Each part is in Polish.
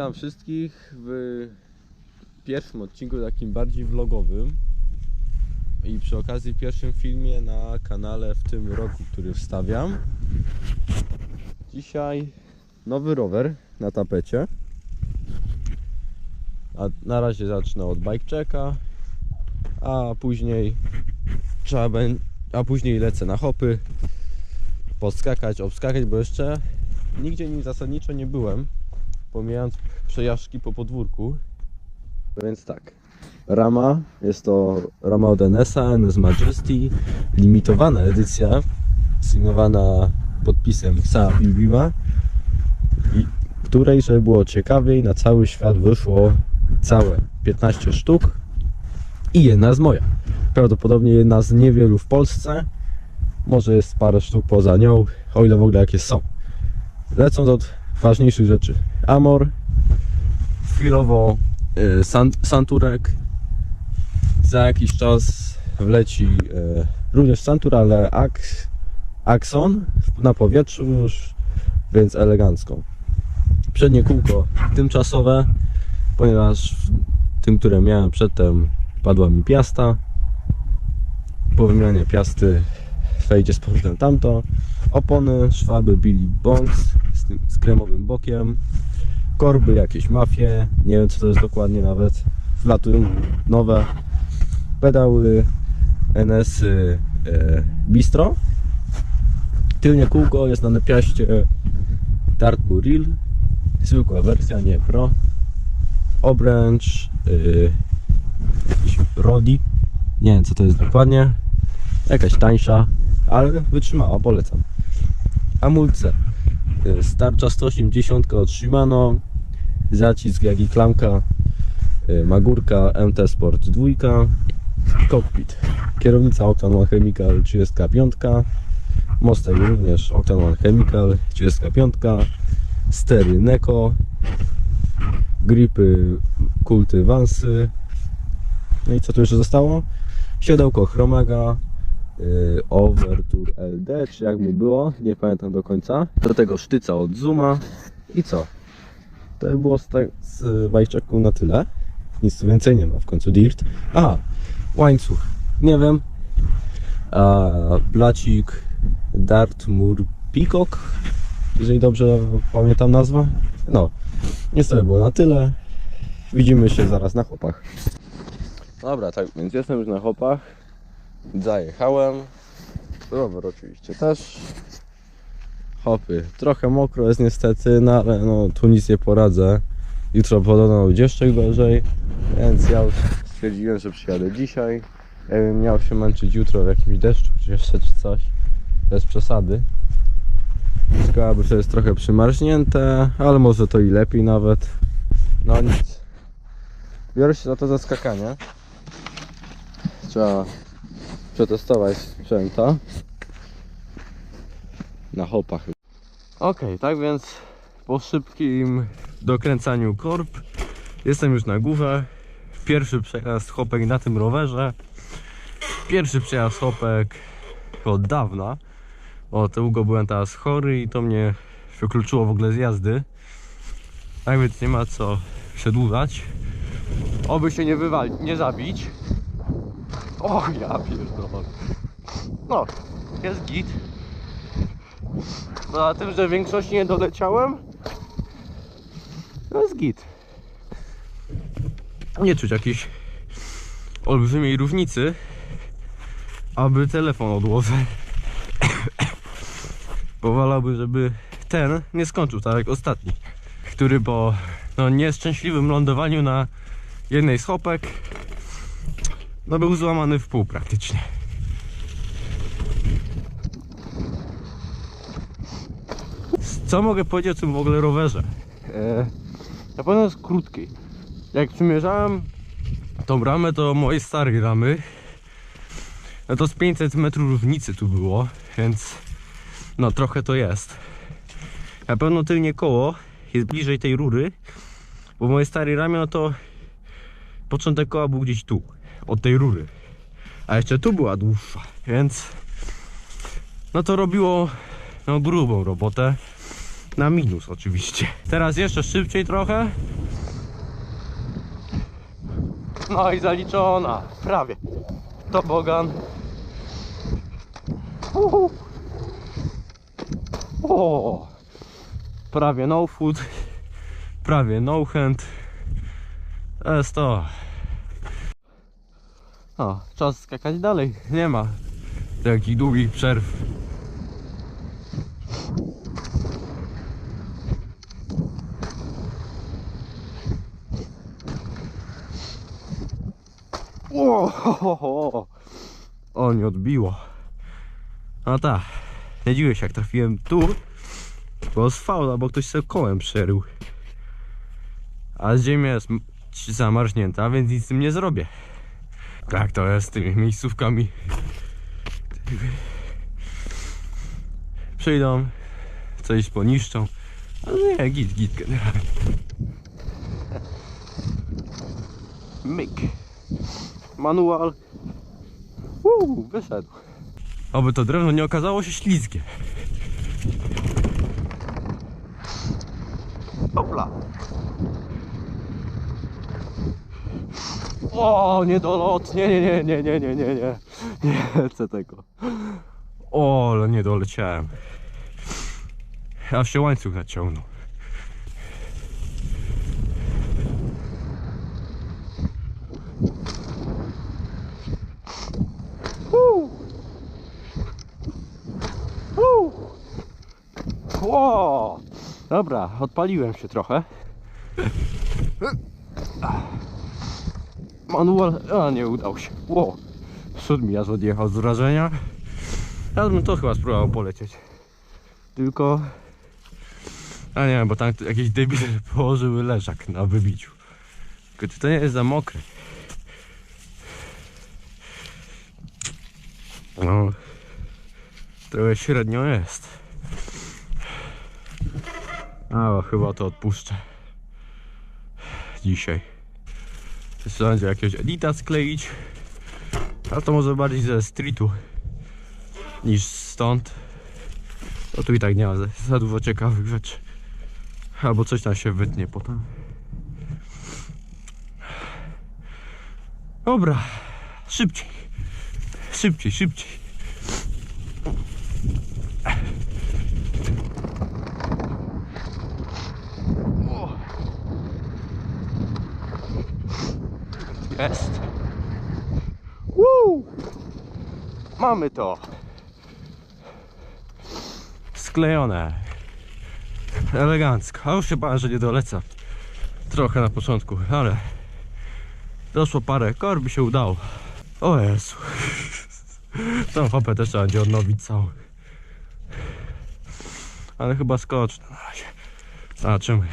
Witam wszystkich w pierwszym odcinku takim bardziej vlogowym i przy okazji pierwszym filmie na kanale w tym roku, który wstawiam. Dzisiaj nowy rower na tapecie. A na razie zacznę od bike checka, a później trzeba będzie, a później lecę na hopy, podskakać, obskakać, bo jeszcze nigdzie nim zasadniczo nie byłem pomijając przejażdżki po podwórku. Więc tak. Rama jest to rama od NS-a, NS Majesty, limitowana edycja, sygnowana podpisem Xa Bilbima, i której, żeby było ciekawiej, na cały świat wyszło całe 15 sztuk i jedna jest moja. Prawdopodobnie jedna z niewielu w Polsce. Może jest parę sztuk poza nią, o ile w ogóle jakie są. Lecąc od ważniejszych rzeczy. Amor, chwilowo y, san, Santurek, za jakiś czas wleci y, również Santur, ale Ax, Axon na powietrzu już, więc elegancko. Przednie kółko tymczasowe, ponieważ w tym, które miałem przedtem padła mi piasta. Po wymianie piasty wejdzie z powrotem tamto. Opony, szwaby Billy Bonds z, kremowym bokiem. Korby jakieś mafie, nie wiem co to jest dokładnie nawet. Wlatują nowe. Pedały NS-y e, Bistro. Tylnie kółko jest na napiaście Darku Real. Zwykła wersja, nie Pro. Obręcz. Y, jakiś Rodi. Nie wiem co to jest dokładnie. Jakaś tańsza, ale wytrzymała, polecam. Hamulce. Y, Starcza 180 od Shimano. Zacisk jak i klamka. y, Magurka MT Sport 2. Cockpit. Kierownica Octan One Chemical 35. Mostek również Octan One Chemical 35. Stery Neko. Gripy Kulty Vansy. No i co tu jeszcze zostało? Siodełko Chromaga, Overture LD, czy jak mu było, nie pamiętam do końca. Do tego sztyca od Zuma i co? To by było z, te, z bajczeku na tyle. Nic więcej nie ma, w końcu dirt. A, łańcuch, nie wiem. A, blacik Dartmoor Peacock, jeżeli dobrze pamiętam nazwę. No, niestety było na tyle. Widzimy się zaraz na chłopach. Dobra, tak więc jestem już na hopach. Zajechałem. Rower oczywiście też. Hopy. Trochę mokro jest niestety, no ale no tu nic nie poradzę. Jutro podobno będzie jeszcze gorzej, więc ja już stwierdziłem, że przyjadę dzisiaj. Jakbym miał się męczyć jutro w jakimś deszczu czy jeszcze czy coś, bez przesady. Szkoda, bo to jest trochę przymarznięte, ale może to i lepiej nawet. No nic. Biorę się za to za skakanie. Trzeba przetestować sprzęta na hopach. Ok, tak więc po szybkim dokręcaniu korb jestem już na górze. Pierwszy przejazd hopek na tym rowerze. Pierwszy przejazd hopek od dawna. O, długo byłem teraz chory i to mnie wykluczyło w ogóle z jazdy. Tak więc nie ma co przedłużać. Oby się nie wywalić, nie zabić. O ja pierdolę. No, jest git. Poza tym, że w większości nie doleciałem, to jest git. Nie czuć jakiejś olbrzymiej różnicy, aby telefon odłożę. Powalałby, żeby ten nie skończył tak jak ostatni, który po no, nieszczęśliwym lądowaniu na jednej z hopek no był złamany w pół praktycznie. Co mogę powiedzieć o tym w ogóle rowerze? Eee, na pewno jest krótki. Jak przymierzałem tą ramę do mojej starej ramy, no to z 500 metrów różnicy tu było, więc no trochę to jest. Na pewno tylnie koło jest bliżej tej rury, bo w mojej starej ramie no to początek koła był gdzieś tu od tej rury. A jeszcze tu była dłuższa, więc no to robiło no, grubą robotę. Na minus oczywiście. Teraz jeszcze szybciej trochę. No i zaliczona. Prawie. Tobogan. Uhu. O, prawie no food. Prawie no hand. To jest to. O, czas skakać dalej. Nie ma takich długich przerw. O, o nie odbiło. No tak, nie dziwię się jak trafiłem tu, bo z faula, bo ktoś sobie kołem przerył. A ziemia jest zamarznięta, więc nic z tym nie zrobię. Tak to jest z tymi miejscówkami. Przyjdą, coś poniszczą, ale nie, git, git generalnie. Myk. Manual. Uuu, wyszedł. Oby to drewno nie okazało się ślizgie. Hopla. O, niedolot. Nie, nie, nie, nie, nie, nie, nie, nie. Nie chcę tego. O, ale nie doleciałem. Aż się łańcuch naciągnął. Woo! Woo! Ło! Dobra, odpaliłem się trochę. Manual, a nie udał się. Ło! Przód mi aż odjechał z wrażenia. Ja bym to chyba spróbował polecieć. Tylko... A nie, bo tam jakieś debile położyły leżak na wybiciu. Tylko czy to nie jest za mokre? No, trochę średnio jest. A, chyba to odpuszczę. Dzisiaj. Jeszcze będzie jakiegoś edita skleić. A to może bardziej ze streetu niż stąd. No tu i tak nie ma za dużo ciekawych rzeczy. Albo coś tam się wytnie potem. Dobra, szybciej. Szybciej, szybciej. Jest. Woo! Mamy to. Sklejone. Elegancko. A już się bałem, że nie dolecę. Trochę na początku, ale doszło parę korb i się udało. O Jezu. Tą hopę też trzeba będzie odnowić całą. Ale chyba skocz na razie. Zobaczymy.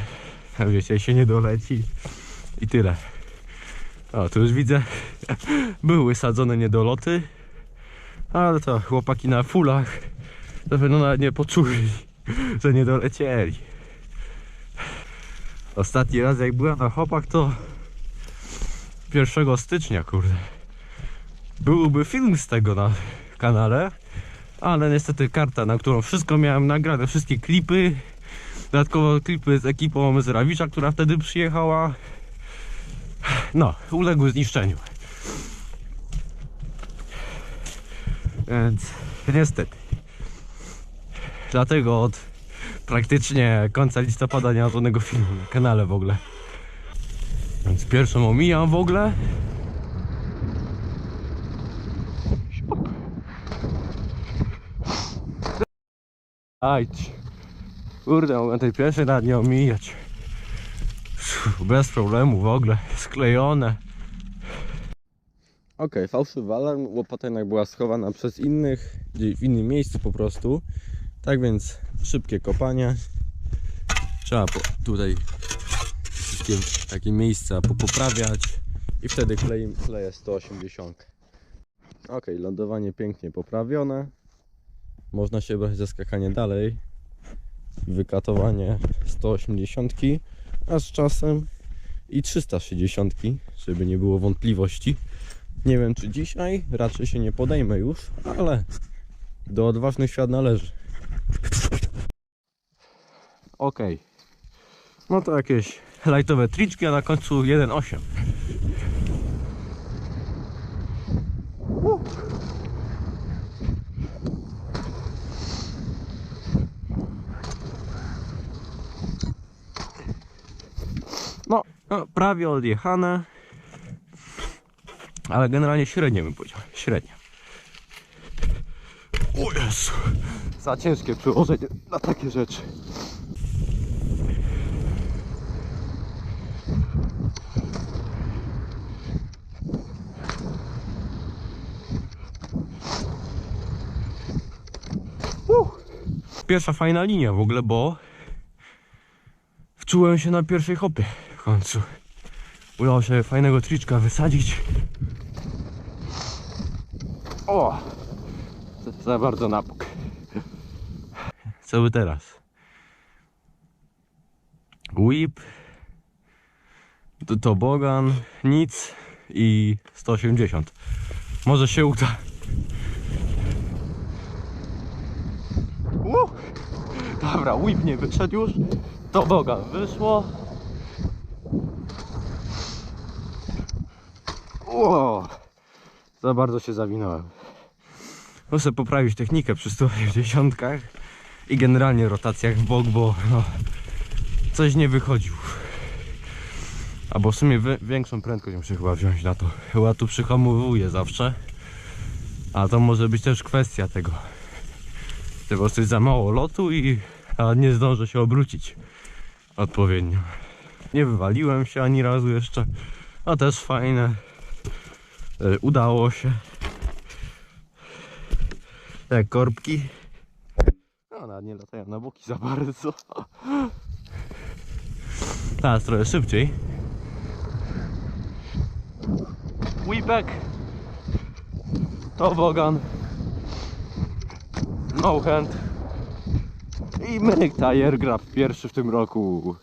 Wiecie, się nie doleci. I tyle. O, tu już widzę. Były sadzone niedoloty. Ale to chłopaki na fulach. To pewno nawet nie poczuli, że nie dolecieli. Ostatni raz jak byłem na hopach to 1 stycznia, kurde. Byłby film z tego na kanale, ale niestety karta, na którą wszystko miałem nagrane, wszystkie klipy, dodatkowo klipy z ekipą z Rawicza, która wtedy przyjechała, no, uległy zniszczeniu. Więc niestety. Dlatego od praktycznie końca listopada nie ma żadnego filmu na kanale w ogóle. Więc pierwszą omijam w ogóle. Ajdź. Kurde, mogę tej pierwszej nawet nie omijać. Bez problemu w ogóle. Sklejone. Ok, fałszywy alarm. Łopata jednak była schowana przez innych, w innym miejscu po prostu. Tak więc szybkie kopanie. Trzeba tutaj wszystkie takie miejsca popoprawiać i wtedy klei, kleję 180. Ok, lądowanie pięknie poprawione. Można się brać za skakanie dalej. Wykatowanie 180, a z czasem i 360, żeby nie było wątpliwości. Nie wiem czy dzisiaj, raczej się nie podejmę już, ale do odważnych świat należy. Ok. No to jakieś lightowe triczki, a na końcu 1.8. No, prawie odjechane. Ale generalnie średnie bym powiedział. Średnie. O Jezu. Za ciężkie przyłożenie na takie rzeczy. Pierwsza fajna linia w ogóle, bo wczułem się na pierwszej hopie końcu. Udało się fajnego triczka wysadzić. O! Za- Za bardzo na bok. Co by teraz? Whip, to tobogan, nic i 180. Może się uda. Uh! Dobra, whip nie wyszedł już. Tobogan wyszło. O! Za bardzo się zawinąłem. Muszę poprawić technikę przy 180 i generalnie rotacjach w bok, bo no, coś nie wychodził. Albo w sumie większą prędkość muszę chyba wziąć na to. Chyba tu przyhamowuję zawsze. A to może być też kwestia tego. Że po prostu jest za mało lotu i a nie zdążę się obrócić odpowiednio. Nie wywaliłem się ani razu jeszcze. A też fajne. E, Udało się. Jak korbki. No, nawet nie latają na boki za bardzo. Teraz trochę szybciej. Whipek. Tobogan. No hand. I myk tire grab pierwszy w tym roku.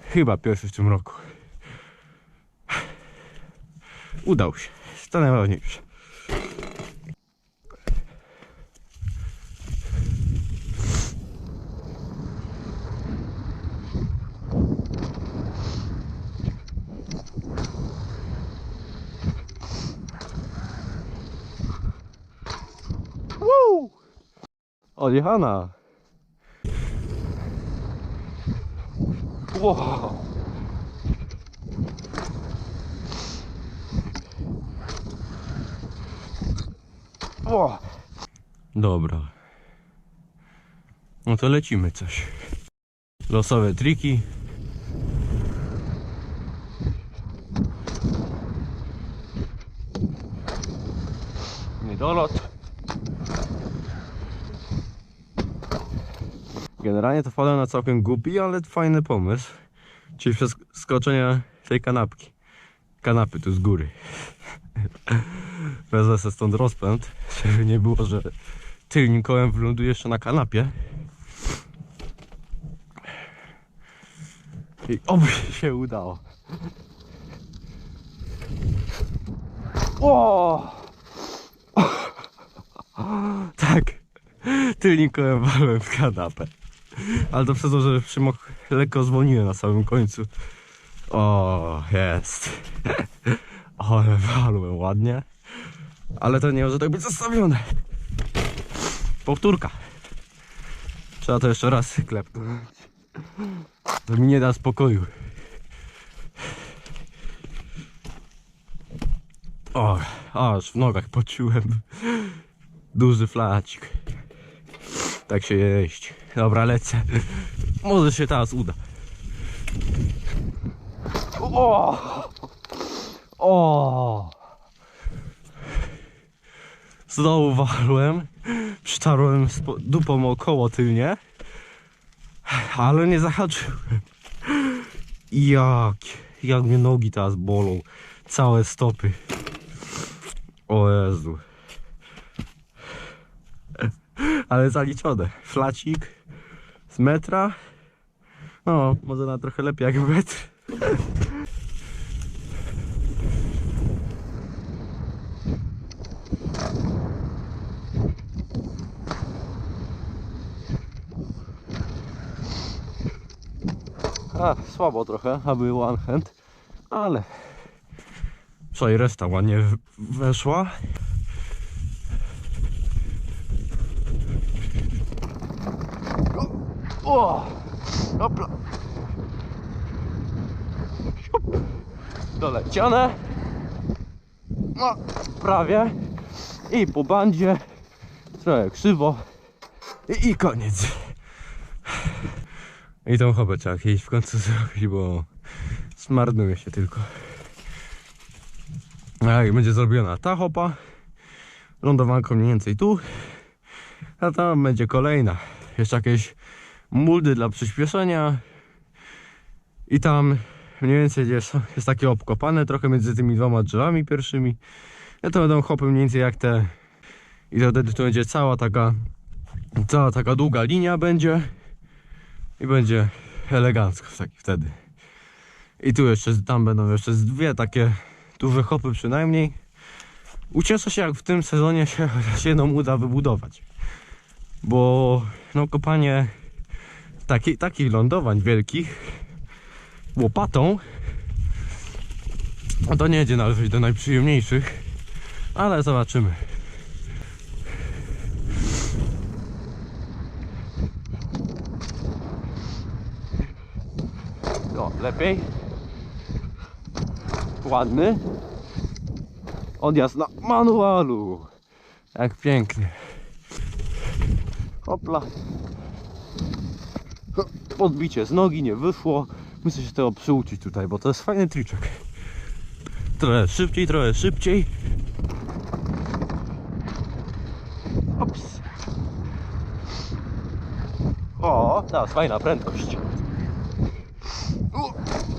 Chyba pierwszy w tym roku. Udał się. To najważniejsze. Woo! Odjechana. Wow. O. Dobra. No to lecimy coś. Losowe triki. Niedolot. Generalnie to wpadłem na całkiem głupi, ale fajny pomysł. Czyli przeskoczenie tej kanapki. Kanapy tu z góry. Wezmę sobie stąd rozpęd, żeby nie było, że tylnym kołem wyląduje jeszcze na kanapie. I oby się udało. O! Tak. Tylnym kołem walłem w kanapę. Ale to przez to, że przymok lekko zwolniłem na samym końcu. O, jest. Ale walłem ładnie. Ale to nie może tak być zostawione. Powtórka. Trzeba to jeszcze raz klepnąć. To mi nie da spokoju. O, aż w nogach poczułem. Duży flacik. Tak się jeść. Dobra, lecę. Może się teraz uda. O! O! Znowu walłem. Przytarłem dupą około tylnie. Ale nie zahaczyłem. Jak, jak mnie nogi teraz bolą. Całe stopy. O Jezu. Ale zaliczone. Flacik z metra. No, może na trochę lepiej jak metr. A, słabo trochę, aby one hand, ale wczoraj reszta ładnie weszła. O! Dobra. Dolecione. No, prawie. I po bandzie. Trochę krzywo. I, i koniec. I tą chopę trzeba kiedyś w końcu zrobić, bo zmarnuje się tylko. A jak będzie zrobiona ta hopa, lądowanko mniej więcej tu, a tam będzie kolejna. Jeszcze jakieś muldy dla przyspieszenia i tam mniej więcej jest, jest takie obkopane trochę między tymi dwoma drzewami pierwszymi. Ja to będą hopy mniej więcej jak te i wtedy to będzie cała taka cała taka długa linia będzie i będzie elegancko taki wtedy. I tu jeszcze, tam będą jeszcze dwie takie duże hopy przynajmniej. Ucieszę się jak w tym sezonie się chociaż jedną uda wybudować. Bo no kopanie taki, takich lądowań wielkich łopatą to nie będzie należeć do najprzyjemniejszych, ale zobaczymy. Lepiej. Ładny. Odjazd na manualu. Jak pięknie. Hopla. Podbicie z nogi nie wyszło. Muszę się tego przyuczyć tutaj, bo to jest fajny triczek. Trochę szybciej, trochę szybciej. Ops. O, teraz fajna prędkość.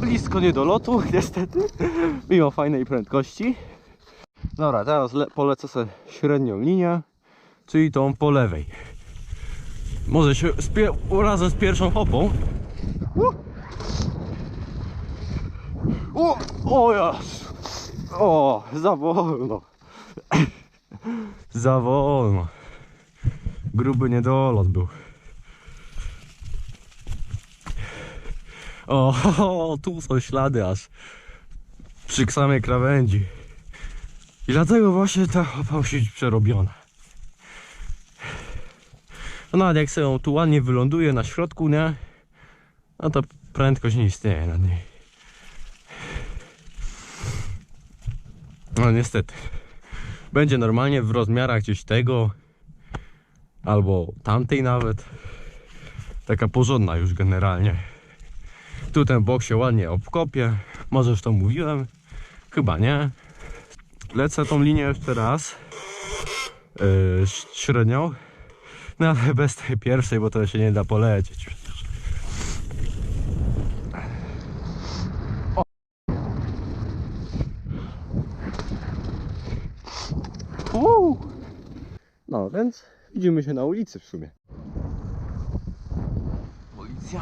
Blisko nie do lotu, niestety, mimo fajnej prędkości. Dobra, teraz le- polecę sobie średnią linię, czyli tą po lewej. Może się razem z pierwszą hopą. O, o Jezu. O, za wolno. za wolno. Gruby niedolot był. O, tu są ślady aż przy samej krawędzi. I dlatego właśnie ta chopa musi być przerobiona. No nawet jak sobie tu ładnie wyląduje na środku, nie? No to prędkość nie istnieje na niej. No niestety. Będzie normalnie w rozmiarach gdzieś tego albo tamtej nawet. Taka porządna już generalnie. Tu ten bok się ładnie obkopie. Może już to mówiłem? Chyba nie. Lecę tą linię jeszcze raz. Yy, średnią. No ale bez tej pierwszej, bo to się nie da polecieć. O. Uuu. No więc widzimy się na ulicy w sumie. Policja.